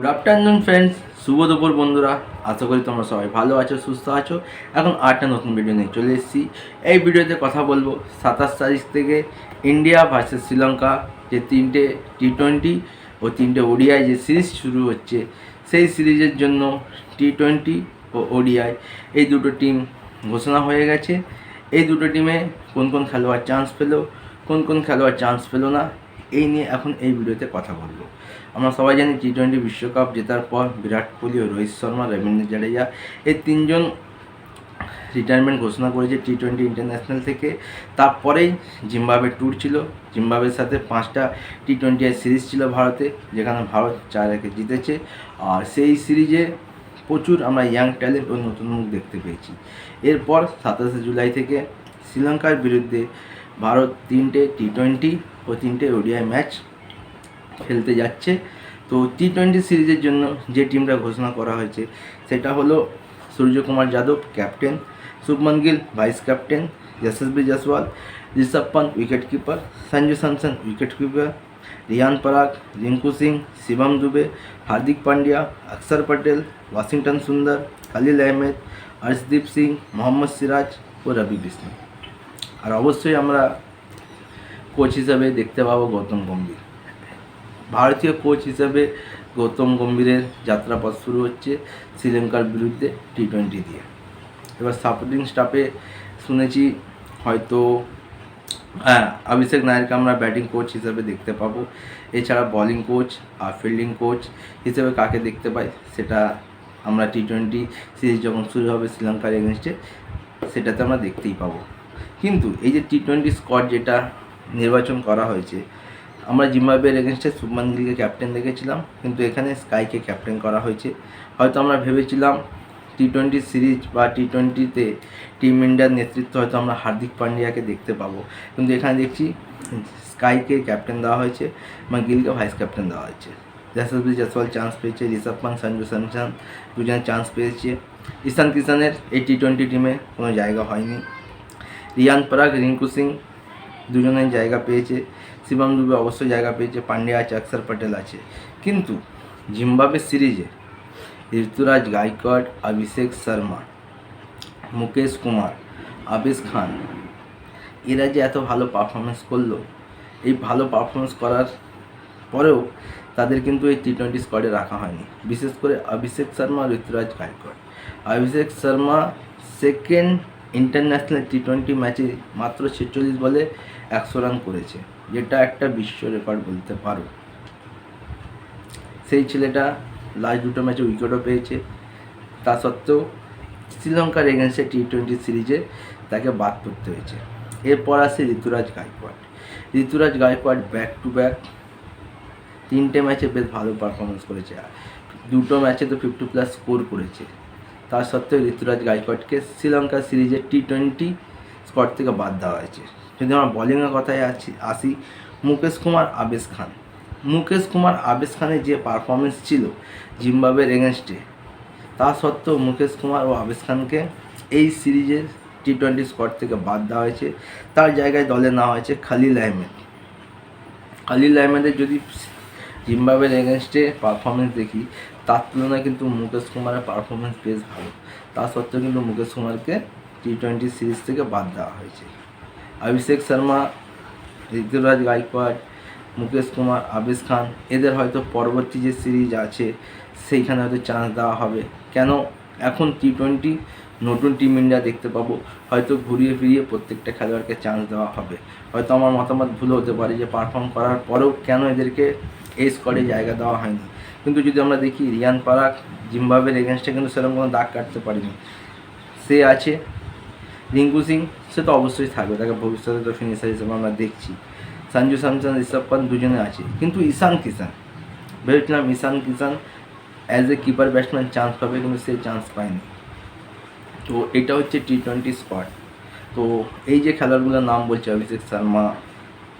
Good afternoon friends শুভ দুপুর, বন্ধুরা। আশা করি তোমরা সবাই ভালো আছো, সুস্থ আছো। এখন আটটা নতুন ভিডিও নিয়ে চলে এসেছি। এই ভিডিওতে কথা বলব সাতাশ তারিখ থেকে ইন্ডিয়া ভার্সেস শ্রীলঙ্কা যে তিনটে টি টোয়েন্টি ও তিনটে ওডিআই যে সিরিজ শুরু হচ্ছে, সেই সিরিজের জন্য টি টোয়েন্টি ও ওডিআই এই দুটো টিম ঘোষণা হয়ে গেছে। এই দুটো টিমে কোন কোন খেলোয়াড় চান্স পেল, কোন কোন খেলোয়াড় চান্স পেল না, এই নিয়ে এখন এই ভিডিওতে কথা বলব। আমরা সবাই জানি টি টোয়েন্টি বিশ্বকাপ জেতার পর বিরাট কোহলি ও রোহিত শর্মা, রবীন্দ্র জাডেজা এই তিনজন রিটায়ারমেন্ট ঘোষণা করেছে টি টোয়েন্টি ইন্টারন্যাশনাল থেকে। তারপরেই জিম্বাবুয়ে ট্যুর ছিল। জিম্বাবের সাথে পাঁচটা টি টোয়েন্টি সিরিজ ছিল ভারতে, যেখানে ভারত চার একে জিতেছে। আর সেই সিরিজে প্রচুর আমরা ইয়াং ট্যালেন্ট ও নতুন মুখ দেখতে পেয়েছি। এরপর সাতাশে জুলাই থেকে শ্রীলঙ্কার বিরুদ্ধে ভারত তিনটে টি টোয়েন্টি ও তিনটে ওডিআই ম্যাচ খেলতে যাচ্ছে। তো টি টোয়েন্টি সিরিজের জন্য যে টিমটা ঘোষণা করা হয়েছে, সেটা হলো Suryakumar Yadav, captain, Shubman Gill, vice captain, Yashasvi Jaiswal Rishabh Pant wicket keeper Sanju Samson wicket keeper Riyan Parag, Rinku Singh, Shivam Dubey, Hardik Pandya অক্ষর পটেল, ওয়াশিংটন সুন্দর, খালিল আহমেদ হর্ষদীপ সিং, মোহাম্মদ সিরাজ ও রবি বিষ্ণু আর অবশ্যই আমরা কোচ হিসাবে দেখতে পাবো গৌতম গম্ভীর। ভারতীয় কোচ হিসাবে গৌতম গম্ভীরের যাত্রাপথ শুরু হচ্ছে শ্রীলঙ্কার বিরুদ্ধে টি টোয়েন্টি দিয়ে। এবার সাপোর্টিং স্টাফে শুনেছি হয়তো হ্যাঁ অভিষেক নায়ারকে আমরা ব্যাটিং কোচ হিসেবে দেখতে পাবো। এছাড়া বলিং কোচ আর ফিল্ডিং কোচ হিসেবে কাকে দেখতে পাই সেটা আমরা টি টোয়েন্টি সিরিজ যখন শুরু হবে শ্রীলঙ্কার এগেনস্টে সেটাতে আমরা দেখতেই পাবো। কিন্তু এই যে টি টোয়েন্টি স্কোয়াড যেটা নির্বাচন করা হয়েছে আমরা জিম্বাবুয়ের এগেনস্টে শুভমান গিলকে ক্যাপ্টেন দেখেছিলাম, কিন্তু এখানে স্কাইকে ক্যাপ্টেন করা হয়েছে। হয়তো আমরা ভেবেছিলাম টি টোয়েন্টি সিরিজ বা টি টোয়েন্টিতে টিম ইন্ডিয়ার নেতৃত্ব হয়তো আমরা হার্দিক পান্ডিয়াকে দেখতে পাবো। কিন্তু এখানে দেখছি স্কাইকে ক্যাপ্টেন দেওয়া হয়েছে বা গিলকে ভাইস ক্যাপ্টেন দেওয়া হয়েছে। যশস্বী জয়সওয়াল চান্স পেয়েছে, ঋষভ পান্ত সঞ্জু স্যামসন দুজনে চান্স পেয়েছে। ঈশান কিষানের এই টি টোয়েন্টি টিমে কোনো জায়গা হয়নি। রিয়ান পরাগ, রিঙ্কু সিং দুজনেই জায়গা পেয়েছে। শিবম দুবে অবশ্যই জায়গা পেয়েছে। পান্ডিয়া আছে, অক্ষর পটেল আছে। কিন্তু জিম্বাবে সিরিজে ঋতুরাজ গাইকোয়াড অভিষেক শর্মা, মুকেশ কুমার আবিস খান, এরা যে এত ভালো পারফরমেন্স করল, এই ভালো পারফরমেন্স করার পরেও তাদের কিন্তু এই টি টোয়েন্টি স্কোয়াডে রাখা হয়নি। বিশেষ করে Abhishek Sharma Ruturaj Gaikwad Abhishek Sharma second international T twenty ম্যাচে মাত্র ছেচল্লিশ বলে একশো রান করেছে, যেটা একটা বিশ্ব রেকর্ড বলতে পারো। সেই ছেলেটা লাস্ট দুটো ম্যাচে উইকেটও পেয়েছে। তা সত্ত্বেও শ্রীলঙ্কার এগেনস্টে টি টোয়েন্টি সিরিজে তাকে বাদ করতে হয়েছে। এরপর আসে Ruturaj Gaikwad. Ruturaj Gaikwad back to back তিনটে ম্যাচে বেশ ভালো পারফরমেন্স করেছে। দুটো ম্যাচে তো ফিফটি প্লাস স্কোর করেছে। তা সত্ত্বেও ঋতুরাজ গায়কোয়াডকে শ্রীলঙ্কা সিরিজে টি টোয়েন্টি স্কোয়াড থেকে বাদ দেওয়া হয়েছে। যদি আমরা বলিংয়ের কথায় আছি, আসি, মুকেশ কুমার, আবেশ খান। মুকেশ কুমার, আবেশ খানের যে পারফরমেন্স ছিল জিম্বাবের এগেনস্টে তা সত্ত্বেও মুকেশ কুমার ও আবেশ খানকে এই সিরিজের টি টোয়েন্টি স্কোয়াড থেকে বাদ দেওয়া হয়েছে। তার জায়গায় দলে নেওয়া হয়েছে খালিল আহমেদ। খালিল আহমেদের যদি জিম্বাবের এগেনস্টে পারফরমেন্স দেখি, তার তুলনায় কিন্তু মুকেশ কুমারের পারফরমেন্স বেশ ভালো। তা সত্ত্বেও কিন্তু মুকেশ কুমারকে টি টোয়েন্টি সিরিজ থেকে বাদ দেওয়া হয়েছে। অভিষেক শর্মা, ঋতুরাজ গাইকোয়াড, মুকেশ কুমার, আবেশ খান, এদের হয়তো পরবর্তী যে সিরিজ আছে, সেইখানে হয়তো চান্স দেওয়া হবে। কেন? এখন টি টোয়েন্টি নতুন টিম ইন্ডিয়া দেখতে পাবো। হয়তো ঘুরিয়ে ফিরিয়ে প্রত্যেকটা খেলোয়াড়কে চান্স দেওয়া হবে। হয়তো আমার মতামত ভুল হতে পারে যে পারফর্ম করার পরেও কেন এদেরকে এই স্কোয়াডে জায়গা দেওয়া হয়নি। কিন্তু যদি আমরা দেখি, রিয়ান পারাক জিম্বাবের এগেনস্টে কিন্তু সেরকম কোনো দাগ কাটতে পারিনি। সে আছে রিঙ্কু সিং, সে তো অবশ্যই থাকবে, তাকে ভবিষ্যতে তো ফিনিশার হিসেবে আমরা দেখছি। সঞ্জু স্যামসন, ঋষভ পান্ত দুজনে আছে, কিন্তু ঈশান কিষান ভেবেছিলাম Ishan Kishan as a keeper batsman chance পাবে, কিন্তু সে চান্স পায়নি। তো এটা হচ্ছে টি টোয়েন্টি স্পট তো এই যে খেলোয়াড়গুলোর নাম বলছে অভিষেক শর্মা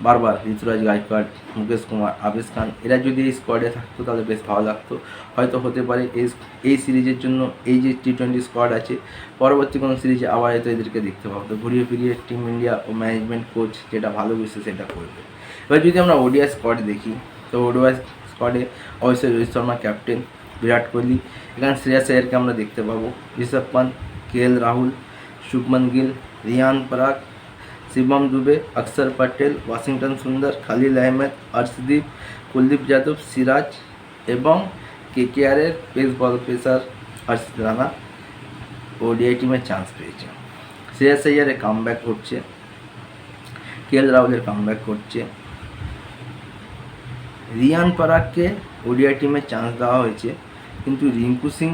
বারবার, ঋতুরাজ গায়কোয়াড, মুকেশ কুমার, আবেশ খান, এরা যদি এই স্কোয়াডে থাকতো তাহলে বেশ ভালো লাগতো। হয়তো হতে পারে এই এই সিরিজের জন্য এই যে টি টোয়েন্টি স্কোয়াড আছে, পরবর্তী কোনো সিরিজে আবার হয়তো এদেরকে দেখতে পাবো। তো ঘুরিয়ে ফিরিয়ে টিম ইন্ডিয়া ও ম্যানেজমেন্ট কোচ যেটা ভালো বুঝছে সেটা করবে। এবার যদি আমরা ওডিআই স্কোয়াড দেখি, তো ওডিআই স্কোয়াডে অবশ্যই রোহিত শর্মা ক্যাপ্টেন বিরাট কোহলি, এখানে শ্রেয়াস আয়ারকে আমরা দেখতে পাবো। ঋষভ পান্ত কে এল রাহুল, শুভমন গিল, রিয়ান পরাগ শিবম দুবে অক্ষর পটেল, ওয়াশিংটন সুন্দর, খালিল আহমেদ অর্শদীপ কুলদীপ যাদব, সিরাজ এবং কেকেআরের pace ball pacer Harshit Rana ODI টিমে চান্স পেয়েছে। শ্রেয়াস আয়ারের কাম ব্যাক করছে কে এল রাহুলের কাম ব্যাক করছে রিয়ান পরাগকে ওডিআই টিমে চান্স দেওয়া হয়েছে, কিন্তু রিঙ্কু সিং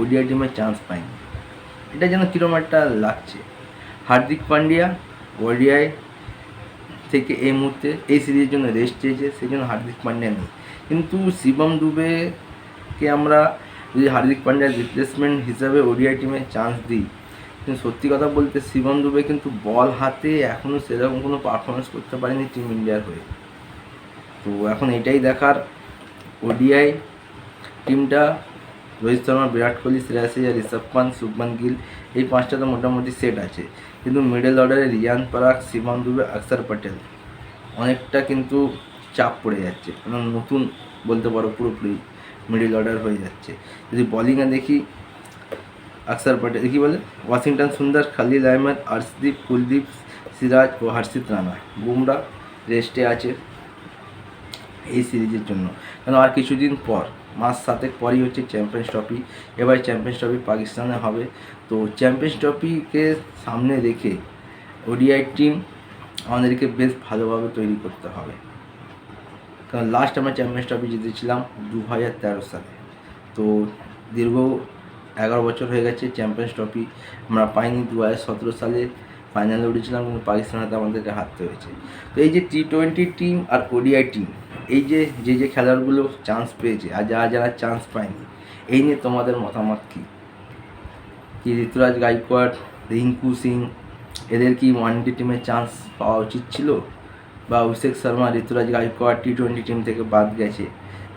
ওডিআই টিমে চান্স পায়নি। এটা যেন কীরকম একটা লাগছে। হার্দিক পান্ডিয়া ওডিআই থেকে এই মুহূর্তে এই সিরিজের জন্য রেস্ট চেয়েছে, সেই জন্য হার্দিক পান্ডিয়া নেই। কিন্তু শিবম দুবেকে আমরা যদি হার্দিক পান্ডিয়ার রিপ্লেসমেন্ট হিসাবে ওডিআই টিমে চান্স দিই, কিন্তু সত্যি কথা বলতে শিবম দুবে কিন্তু বল হাতে এখনও সেরকম কোনো পারফরমেন্স করতে পারেনি টিম ইন্ডিয়ার হয়ে। তো এখন এটাই দেখার ওডিআই টিমটা রোহিত শর্মা, বিরাট কোহলি, শ্রেয়াস আয়ার ঋষভ পান্ত শুভমান গিল, এই পাঁচটা তো মোটামুটি সেট আছে। কিন্তু মিডল অর্ডারে রিয়ান পরাগ, শিবম দুবে অক্ষর পটেল। অনেকটা কিন্তু চাপ পড়ে যাচ্ছে। কারণ নতুন বলতে পারো পুরোপুরি মিডল অর্ডার হয়ে যাচ্ছে। যদি বলিংয়ে দেখি অক্ষর পটেল কি বলে? ওয়াশিংটন সুন্দর, খালিল আহমেদ, আর্শদীপ, কুলদীপ, সিরাজ ও হর্ষিত রানা। বুমরা রেস্টে আছে এই সিরিজের জন্য। কেন? আর কিছুদিন পর মাস সাতেক পরই হচ্ছে চ্যাম্পিয়ন্স ট্রফি। এবার চ্যাম্পিয়ন্স ট্রফি পাকিস্তানে হবে। তো চ্যাম্পিয়ন্স ট্রফিকে সামনে রেখে ওডিআই টিম আমাদেরকে বেশ ভালোভাবে তৈরি করতে হবে। কারণ লাস্ট আমরা চ্যাম্পিয়ন্স ট্রফি জিতেছিলাম দু হাজার তেরো সালে। তো দীর্ঘ এগারো বছর হয়ে গেছে চ্যাম্পিয়ন্স ট্রফি আমরা পাইনি। দু হাজার সতেরো সালে ফাইনালে উঠেছিলাম কিন্তু পাকিস্তান হাতে আমাদেরকে হারতে হয়েছে। তো এই যে টি টোয়েন্টি টিম আর ওডিআই টিম এই যে যে যে খেলোয়াড়গুলো চান্স পেয়েছে আর যারা যারা চান্স পায়নি, এই নিয়ে তোমাদের মতামত কী? কি ঋতুরাজ গাইকোয়াড, রিঙ্কু সিং, এদের কি ওয়ান ডে টিমে চান্স পাওয়া উচিত ছিল? বা Abhishek Sharma, Ruturaj Gaikwad T twenty team থেকে বাদ গেছে,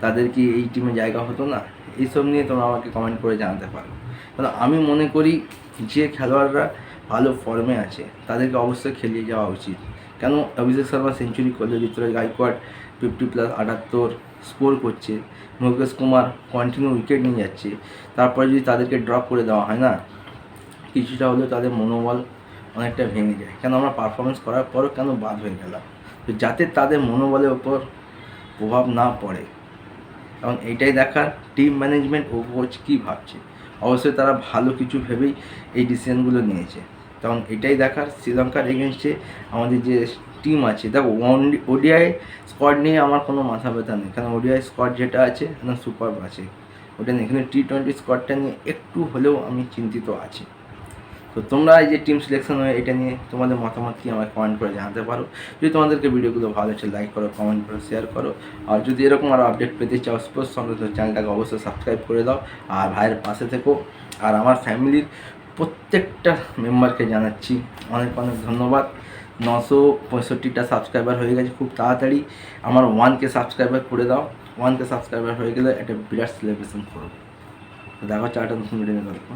তাদের কি এই টিমে জায়গা হতো না? এইসব নিয়ে তোমরা আমাকে কমেন্ট করে জানাতে পারো। কারণ আমি মনে করি যে খেলোয়াড়রা ভালো ফর্মে আছে, তাদেরকে অবশ্যই খেলিয়ে যাওয়া উচিত। কেন, অভিষেক শর্মা সেঞ্চুরি করলে ঋতুরাজ গাইকোয়াড? ফিফটি প্লাস আটাত্তর স্কোর করছে। মুকেশ কুমার কন্টিনিউ উইকেট নিয়ে যাচ্ছে। তারপরে যদি তাদেরকে ড্রপ করে দেওয়া হয় না, কিছুটা হলেও তাদের মনোবল অনেকটা ভেঙে যায়। কেন আমরা পারফরমেন্স করার পরও কেন বাদ হয়ে গেলাম? তো যাতে তাদের মনোবলের ওপর প্রভাব না পড়ে। এবং এটাই দেখার টিম ম্যানেজমেন্ট ও কোচ কী ভাবছে? অবশ্যই তারা ভালো কিছু ভেবেই এই ডিসিশনগুলো নিয়েছে। কারণ এটাই দেখার শ্রীলঙ্কার এগেনস্টে আমাদের যে টিম আছে। দেখো ওডিআই স্কোয়াড নিয়ে আমার কোনো মাথা ব্যথা নেই। কারণ ওডিআই স্কোয়াড যেটা আছে না সুপার আছে। ওটা নিয়ে এখানে টি টোয়েন্টি স্কোয়াডটা নিয়ে একটু হলেও আমি চিন্তিত আছি। তো তোমরা এই যে টিম সিলেকশন হয়, এটা নিয়ে তোমাদের মতামত কি আমাকে কমেন্ট করে জানাতে পারো। যদি তোমাদেরকে ভিডিওগুলো ভালো হচ্ছে লাইক করো কমেন্ট করো শেয়ার করো। আর যদি এরকম আরও আপডেট পেতে চাও স্পোর্টস সঙ্গে তো চ্যানেলটাকে অবশ্যই সাবস্ক্রাইব করে দাও। আর ভাইয়ের পাশে থেকো। আর আমার ফ্যামিলির প্রত্যেকটা মেম্বারকে জানাচ্ছি অনেক অনেক ধন্যবাদ। নশো পঁয়ষট্টিটা সাবস্ক্রাইবার হয়ে গেছে, খুব তাড়াতাড়ি। আমার ওয়ানকে সাবস্ক্রাইবার করে দাও। ওয়ানকে সাবস্ক্রাইবার হয়ে গেলে একটা বিরাট সেলিব্রেশন করব। দেখো চারটা নতুন ভিডিও দেখো